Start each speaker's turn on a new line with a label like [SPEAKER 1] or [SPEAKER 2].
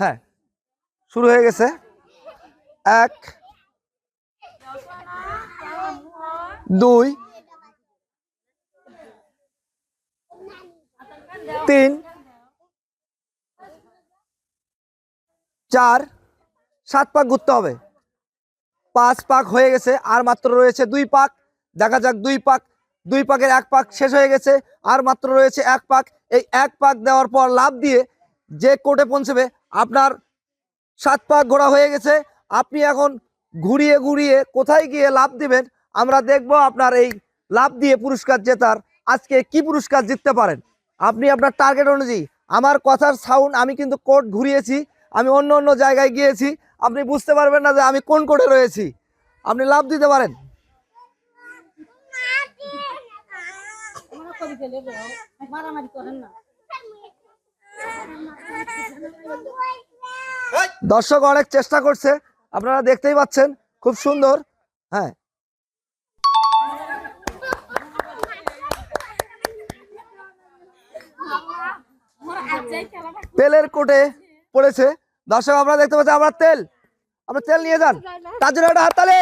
[SPEAKER 1] হ্যাঁ শুরু হয়ে গেছে। এক, দুই, তিন, চার, সাত পাক ঘুরতে হবে। পাঁচ পাক হয়ে গেছে, আর মাত্র রয়েছে দুই পাক। দেখা যাক দুই পাক, দুই পাকের এক পাক শেষ হয়ে গেছে, আর মাত্র রয়েছে এক পাক। এই এক পাক দেওয়ার পর লাভ দিয়ে যে কোর্টে পৌঁছবে আপনার সাত পাক ঘোরা হয়ে গেছে। আপনি এখন ঘুরিয়ে ঘুরিয়ে কোথায় গিয়ে লাভ দিবেন, আমরা দেখব আপনার এই লাভ দিয়ে পুরস্কার জেতার আজকে কি পুরস্কার জিততে পারেন। আপনি আপনার টার্গেট অনুযায়ী, আমার কথার সাউন্ড আমি কিন্তু কোর্ট ঘুরিয়েছি, আমি অন্য অন্য জায়গায় গিয়েছি, আপনি বুঝতে পারবেন না যে আমি কোন কোর্টে রয়েছি। আপনি লাভ দিতে পারেন।
[SPEAKER 2] মারামারি করেন না।
[SPEAKER 1] দর্শক অনেক চেষ্টা করছে। আপনারা দেখতেই পাচ্ছেন, খুব সুন্দর। হ্যাঁ। তেলের কোটে পড়েছে। দর্শক, আপনারা দেখতে পাচ্ছেন, আমরা তেল। আমরা তেল নিয়ে যান। তার জন্য একটা হাততালি।